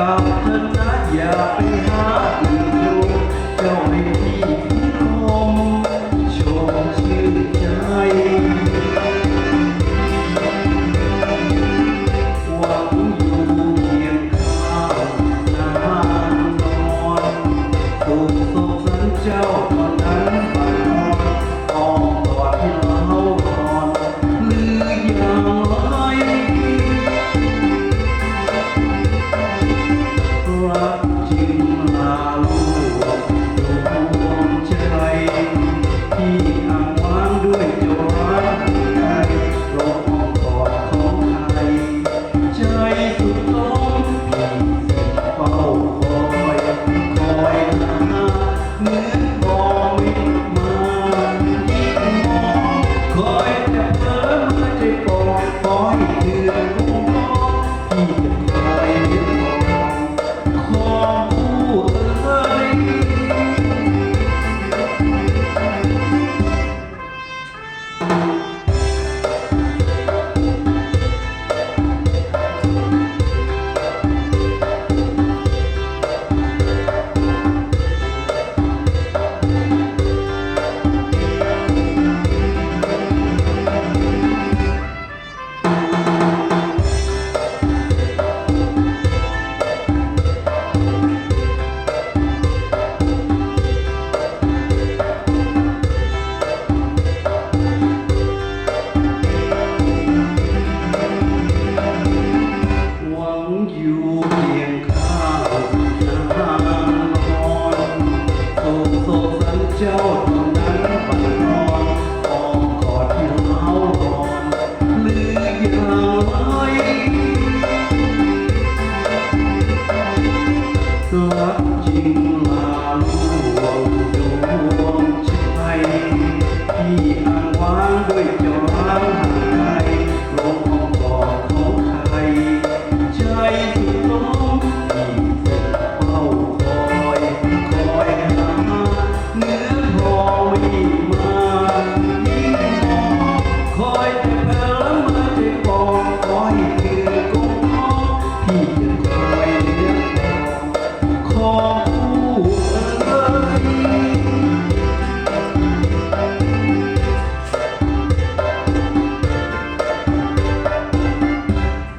가. อยู่เพีงข้างนางนอนโศกโศกสัเจ้าดวงนั้นปั่นอนอ้อมกอดที่เท้าลอนลือยาวไร